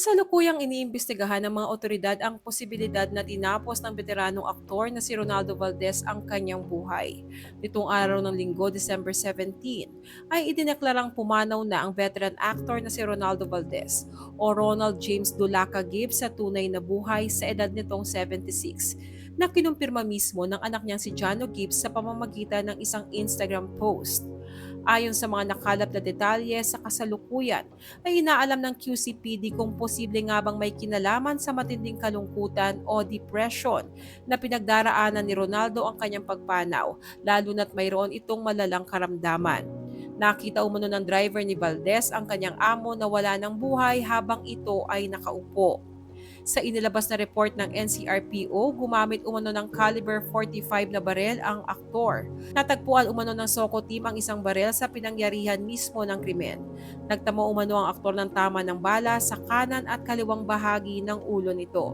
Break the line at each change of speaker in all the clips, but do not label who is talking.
Kasalukuyang iniimbestigahan ng mga otoridad ang posibilidad na tinapos ng veteranong aktor na si Ronaldo Valdez ang kanyang buhay. Nitong araw ng linggo, December 17, ay idineklarang pumanaw na ang veteran actor na si Ronaldo Valdez o Ronald James Dulaca Gibbs sa tunay na buhay sa edad nitong 76 na kinumpirma mismo ng anak niyang si Jano Gibbs sa pamamagitan ng isang Instagram post. Ayon sa mga nakalap na detalye sa kasalukuyan, ay inaalam ng QCPD kung posible nga bang may kinalaman sa matinding kalungkutan o depression na pinagdaraanan ni Ronaldo ang kanyang pagpanaw, lalo na't mayroon itong malalang karamdaman. Nakita umano ng driver ni Valdez ang kanyang amo na wala ng buhay habang ito ay nakaupo. Sa inilabas na report ng NCRPO, gumamit umano ng caliber 45 na barel ang aktor. Natagpuan umano ng Soko team ang isang barel sa pinangyarihan mismo ng krimen. Nagtamo umano ang aktor ng tama ng bala sa kanan at kaliwang bahagi ng ulo nito.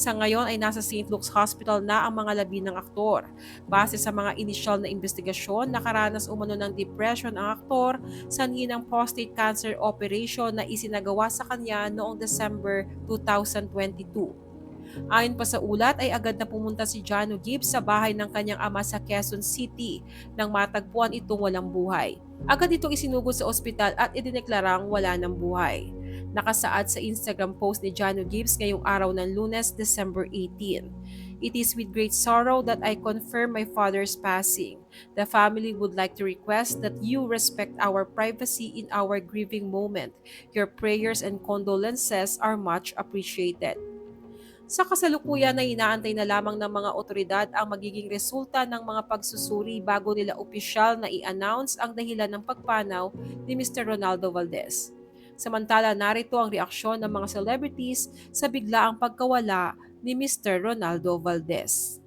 Sa ngayon ay nasa St. Luke's Hospital na ang mga labi ng aktor. Base sa mga initial na investigasyon, nakaranas umano ng depression ang aktor sanhi ng prostate cancer operation na isinagawa sa kanya noong December 2022. Ayon pa sa ulat ay agad na pumunta si Jano Gibbs sa bahay ng kanyang ama sa Quezon City nang matagpuan itong walang buhay. Agad itong isinugod sa ospital at idineklarang wala ng buhay. Nakasaad sa Instagram post ni Jano Gibbs ngayong araw ng lunes, December 18. It is with great sorrow that I confirm my father's passing. The family would like to request that you respect our privacy in our grieving moment. Your prayers and condolences are much appreciated. Sa kasalukuyan na inaantay na lamang ng mga otoridad ang magiging resulta ng mga pagsusuri bago nila opisyal na i-announce ang dahilan ng pagpanaw ni Mr. Ronaldo Valdez. Samantala narito ang reaksyon ng mga celebrities sa biglaang pagkawala ni Mr. Ronaldo Valdez.